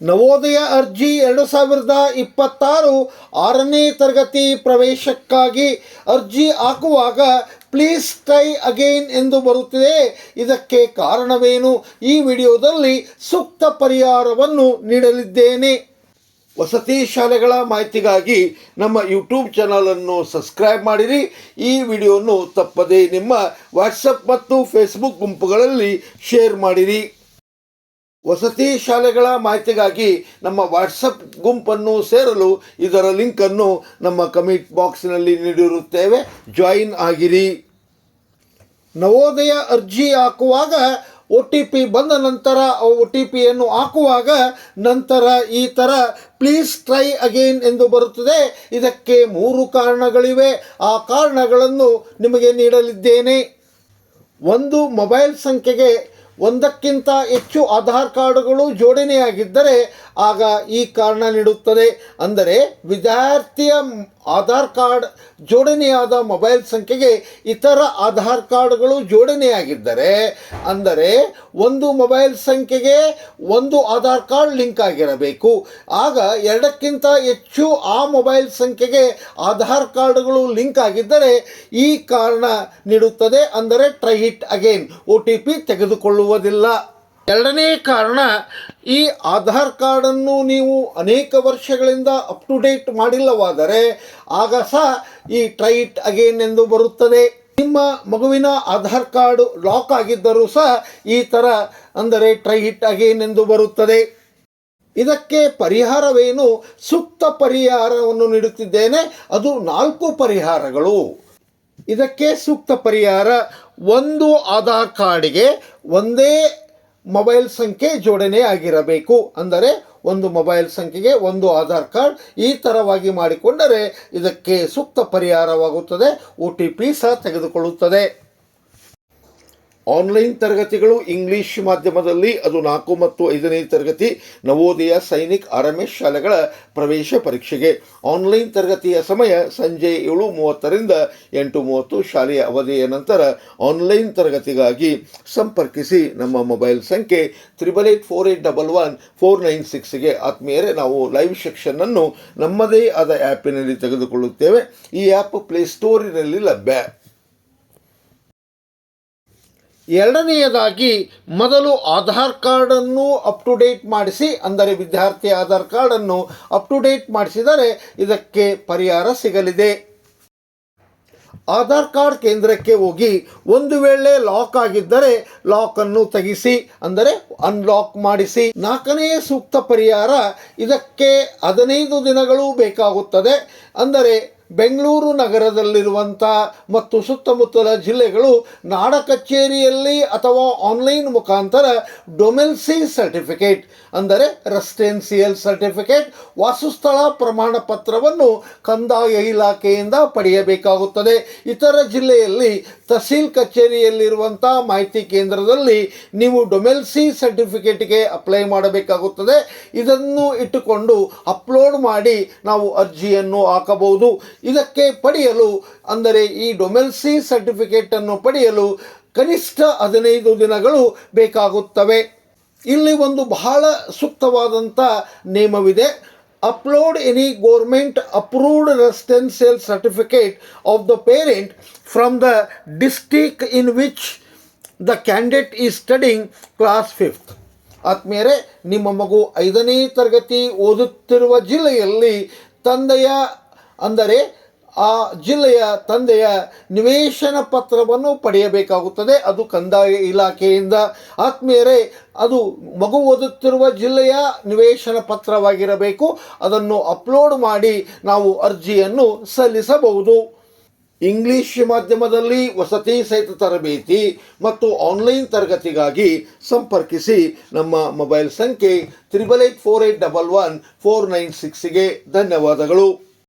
ನವೋದಯ ಅರ್ಜಿ ಎರಡು ಸಾವಿರದ ಇಪ್ಪತ್ತಾರು ಆರನೇ ತರಗತಿ ಪ್ರವೇಶಕ್ಕಾಗಿ ಅರ್ಜಿ ಹಾಕುವಾಗ ಪ್ಲೀಸ್ ಟ್ರೈ ಅಗೈನ್ ಎಂದು ಬರುತ್ತಿದೆ. ಇದಕ್ಕೆ ಕಾರಣವೇನು? ಈ ವಿಡಿಯೋದಲ್ಲಿ ಸೂಕ್ತ ಪರಿಹಾರವನ್ನು ನೀಡಲಿದ್ದೇನೆ. ವಸತಿ ಶಾಲೆಗಳ ಮಾಹಿತಿಗಾಗಿ ನಮ್ಮ ಯೂಟ್ಯೂಬ್ ಚಾನಲನ್ನು ಸಬ್ಸ್ಕ್ರೈಬ್ ಮಾಡಿರಿ. ಈ ವಿಡಿಯೋವನ್ನು ತಪ್ಪದೇ ನಿಮ್ಮ ವಾಟ್ಸಪ್ ಮತ್ತು ಫೇಸ್ಬುಕ್ ಗುಂಪುಗಳಲ್ಲಿ ಶೇರ್ ಮಾಡಿರಿ. ವಸತಿ ಶಾಲೆಗಳ ಮಾಹಿತಿಗಾಗಿ ನಮ್ಮ ವಾಟ್ಸಪ್ ಗುಂಪನ್ನು ಸೇರಲು ಇದರ ಲಿಂಕನ್ನು ನಮ್ಮ ಕಮೆಂಟ್ ಬಾಕ್ಸ್ನಲ್ಲಿ ನೀಡಿರುತ್ತೇವೆ. ಜಾಯಿನ್ ಆಗಿರಿ. ನವೋದಯ ಅರ್ಜಿ ಹಾಕುವಾಗ ಒ ಟಿ ಪಿ ಬಂದ ನಂತರ ಒ ಟಿ ಪಿಯನ್ನು ಹಾಕುವಾಗ ನಂತರ ಈ ಥರ ಪ್ಲೀಸ್ ಟ್ರೈ ಅಗೇನ್ ಎಂದು ಬರುತ್ತದೆ. ಇದಕ್ಕೆ ಮೂರು ಕಾರಣಗಳಿವೆ. ಆ ಕಾರಣಗಳನ್ನು ನಿಮಗೆ ನೀಡಲಿದ್ದೇನೆ. ಒಂದು, ಮೊಬೈಲ್ ಸಂಖ್ಯೆಗೆ ಒಂದಕ್ಕಿಂತ ಹೆಚ್ಚು ಆಧಾರ್ ಕಾರ್ಡ್ಗಳು ಜೋಡಣೆಯಾಗಿದ್ದರೆ ಆಗ ಈ ಕಾರಣ ನೀಡುತ್ತದೆ. ಅಂದರೆ ವಿದ್ಯಾರ್ಥಿಯ ಆಧಾರ್ ಕಾರ್ಡ್ ಜೋಡಣೆಯಾದ ಮೊಬೈಲ್ ಸಂಖ್ಯೆಗೆ ಇತರ ಆಧಾರ್ ಕಾರ್ಡ್ಗಳು ಜೋಡಣೆಯಾಗಿದ್ದರೆ, ಅಂದರೆ ಒಂದು ಮೊಬೈಲ್ ಸಂಖ್ಯೆಗೆ ಒಂದು ಆಧಾರ್ ಕಾರ್ಡ್ ಲಿಂಕ್ ಆಗಿರಬೇಕು. ಆಗ ಎರಡಕ್ಕಿಂತ ಹೆಚ್ಚು ಆ ಮೊಬೈಲ್ ಸಂಖ್ಯೆಗೆ ಆಧಾರ್ ಕಾರ್ಡ್ಗಳು ಲಿಂಕ್ ಆಗಿದ್ದರೆ ಈ ಕಾರಣ ನೀಡುತ್ತದೆ. ಅಂದರೆ try it again, O T P ತೆಗೆದುಕೊಳ್ಳುವುದಿಲ್ಲ ಎರಡನೇ ಕಾರಣ, ಈ ಆಧಾರ್ ಕಾರ್ಡನ್ನು ನೀವು ಅನೇಕ ವರ್ಷಗಳಿಂದ ಅಪ್ ಟು ಡೇಟ್ ಮಾಡಿಲ್ಲವಾದರೆ, ಆಗ ಸಹ ಈ ಟ್ರೈಟ್ ಅಗೇನ್ ಎಂದು ಬರುತ್ತದೆ. ನಿಮ್ಮ ಮಗುವಿನ ಆಧಾರ್ ಕಾರ್ಡ್ ಲಾಕ್ ಆಗಿದ್ದರೂ ಸಹ ಈ ಥರ ಅಂದರೆ ಟ್ರೈ ಹಿಟ್ ಅಗೇನ್ ಎಂದು ಬರುತ್ತದೆ. ಇದಕ್ಕೆ ಪರಿಹಾರವೇನು? ಸೂಕ್ತ ಪರಿಹಾರವನ್ನು ನೀಡುತ್ತಿದ್ದೇನೆ. ಅದು ನಾಲ್ಕು ಪರಿಹಾರಗಳು. ಇದಕ್ಕೆ ಸೂಕ್ತ ಪರಿಹಾರ ಒಂದು ಆಧಾರ್ ಕಾರ್ಡಿಗೆ ಒಂದೇ ಮೊಬೈಲ್ ಸಂಖ್ಯೆ ಜೋಡಣೆ ಆಗಿರಬೇಕು. ಅಂದರೆ ಒಂದು ಮೊಬೈಲ್ ಸಂಖ್ಯೆಗೆ ಒಂದು ಆಧಾರ್ ಕಾರ್ಡ್ ಈ ಥರವಾಗಿ ಮಾಡಿಕೊಂಡರೆ ಇದಕ್ಕೆ ಸೂಕ್ತ ಪರಿಹಾರವಾಗುತ್ತದೆ. ಒ ಟಿ ಪಿ ಸಹ ತೆಗೆದುಕೊಳ್ಳುತ್ತದೆ. ಆನ್ಲೈನ್ ತರಗತಿಗಳು ಇಂಗ್ಲಿಷ್ ಮಾಧ್ಯಮದಲ್ಲಿ ಅದು ನಾಲ್ಕು ಮತ್ತು ಐದನೇ ತರಗತಿ Navodaya Sainik R M S ಶಾಲೆಗಳ ಪ್ರವೇಶ ಪರೀಕ್ಷೆಗೆ. ಆನ್ಲೈನ್ ತರಗತಿಯ ಸಮಯ ಸಂಜೆ ಏಳು ಮೂವತ್ತರಿಂದ ಎಂಟು ಮೂವತ್ತು ಶಾಲೆಯ ಅವಧಿಯ ನಂತರ ಆನ್ಲೈನ್ ತರಗತಿಗಾಗಿ ಸಂಪರ್ಕಿಸಿ. ನಮ್ಮ ಮೊಬೈಲ್ ಸಂಖ್ಯೆ triple eight four eight double one four nine ಸಿಕ್ಸ್ಗೆ ಆತ್ಮೀಯರೇ, ನಾವು ಲೈವ್ ಸೆಕ್ಷನ್ನನ್ನು ನಮ್ಮದೇ ಆದ ಆ್ಯಪಿನಲ್ಲಿ ತೆಗೆದುಕೊಳ್ಳುತ್ತೇವೆ. ಈ ಆ್ಯಪ್ ಪ್ಲೇಸ್ಟೋರಿನಲ್ಲಿ ಲಭ್ಯ. ಎರಡನೆಯದಾಗಿ, ಮೊದಲು ಆಧಾರ್ ಕಾರ್ಡನ್ನು ಅಪ್ ಟು ಡೇಟ್ ಮಾಡಿಸಿ, ಅಂದರೆ ವಿದ್ಯಾರ್ಥಿ ಆಧಾರ್ ಕಾರ್ಡನ್ನು ಅಪ್ ಟು ಡೇಟ್ ಮಾಡಿಸಿದರೆ ಇದಕ್ಕೆ ಪರಿಹಾರ ಸಿಗಲಿದೆ. ಆಧಾರ್ ಕಾರ್ಡ್ ಕೇಂದ್ರಕ್ಕೆ ಹೋಗಿ ಒಂದು ವೇಳೆ ಲಾಕ್ ಆಗಿದ್ದರೆ ಲಾಕನ್ನು ತೆಗೆಸಿ, ಅಂದರೆ ಅನ್ಲಾಕ್ ಮಾಡಿಸಿ. ನಾಲ್ಕನೆಯ ಸೂಕ್ತ ಪರಿಹಾರ, ಇದಕ್ಕೆ ಹದಿನೈದು ದಿನಗಳು ಬೇಕಾಗುತ್ತದೆ. ಅಂದರೆ ಬೆಂಗಳೂರು ನಗರದಲ್ಲಿರುವಂಥ ಮತ್ತು ಸುತ್ತಮುತ್ತಲ ಜಿಲ್ಲೆಗಳು ನಾಡ ಕಚೇರಿಯಲ್ಲಿ ಅಥವಾ ಆನ್ಲೈನ್ ಮುಖಾಂತರ ಡೊಮೆನ್ಸಿ ಸರ್ಟಿಫಿಕೇಟ್, ಅಂದರೆ ರೆಸಿಡೆನ್ಸಿಯಲ್ ಸರ್ಟಿಫಿಕೇಟ್, ವಾಸಸ್ಥಳ ಪ್ರಮಾಣ ಪತ್ರವನ್ನು ಕಂದಾಯ ಇಲಾಖೆಯಿಂದ ಪಡೆಯಬೇಕಾಗುತ್ತದೆ. ಇತರ ಜಿಲ್ಲೆಯಲ್ಲಿ ತಹಸೀಲ್ ಕಚೇರಿಯಲ್ಲಿರುವಂಥ ಮಾಹಿತಿ ಕೇಂದ್ರದಲ್ಲಿ ನೀವು ಡೊಮೆಲ್ಸಿ ಸರ್ಟಿಫಿಕೇಟ್ಗೆ ಅಪ್ಲೈ ಮಾಡಬೇಕಾಗುತ್ತದೆ. ಇದನ್ನು ಇಟ್ಟುಕೊಂಡು ಅಪ್ಲೋಡ್ ಮಾಡಿ ನಾವು ಅರ್ಜಿಯನ್ನು ಹಾಕಬಹುದು. ಇದಕ್ಕೆ ಪಡೆಯಲು, ಅಂದರೆ ಈ ಡೊಮೆಲ್ಸಿ ಸರ್ಟಿಫಿಕೇಟನ್ನು ಪಡೆಯಲು ಕನಿಷ್ಠ ಹದಿನೈದು ದಿನಗಳು ಬೇಕಾಗುತ್ತವೆ. ಇಲ್ಲಿ ಒಂದು ಬಹಳ ಸೂಕ್ತವಾದಂಥ ನಿಯಮವಿದೆ. Upload any government approved residential certificate of the parent from the district in which the candidate is studying class fifth ಆತ್ಮೀಯರೇ, ನಿಮ್ಮ ಮಗು ಐದನೇ ತರಗತಿ ಓದುತ್ತಿರುವ ಜಿಲ್ಲೆಯಲ್ಲಿ ತಂದೆಯ ಅಂದರೆ ಆ ಜಿಲ್ಲೆಯ ತಂದೆಯ ನಿವೇಶನ ಪತ್ರವನ್ನು ಪಡೆಯಬೇಕಾಗುತ್ತದೆ. ಅದು ಕಂದಾಯ ಇಲಾಖೆಯಿಂದ. ಆತ್ಮೀಯರೇ, ಅದು ಮಗು ಓದುತ್ತಿರುವ ಜಿಲ್ಲೆಯ ನಿವೇಶನ ಪತ್ರವಾಗಿರಬೇಕು. ಅದನ್ನು ಅಪ್ಲೋಡ್ ಮಾಡಿ ನಾವು ಅರ್ಜಿಯನ್ನು ಸಲ್ಲಿಸಬಹುದು. ಇಂಗ್ಲಿಷ್ ಮಾಧ್ಯಮದಲ್ಲಿ ವಸತಿ ಸಹಿತ ತರಬೇತಿ ಮತ್ತು ಆನ್ಲೈನ್ ತರಗತಿಗಾಗಿ ಸಂಪರ್ಕಿಸಿ ನಮ್ಮ ಮೊಬೈಲ್ ಸಂಖ್ಯೆ triple eight four eight double one four nine ಸಿಕ್ಸ್ಗೆ ಧನ್ಯವಾದಗಳು.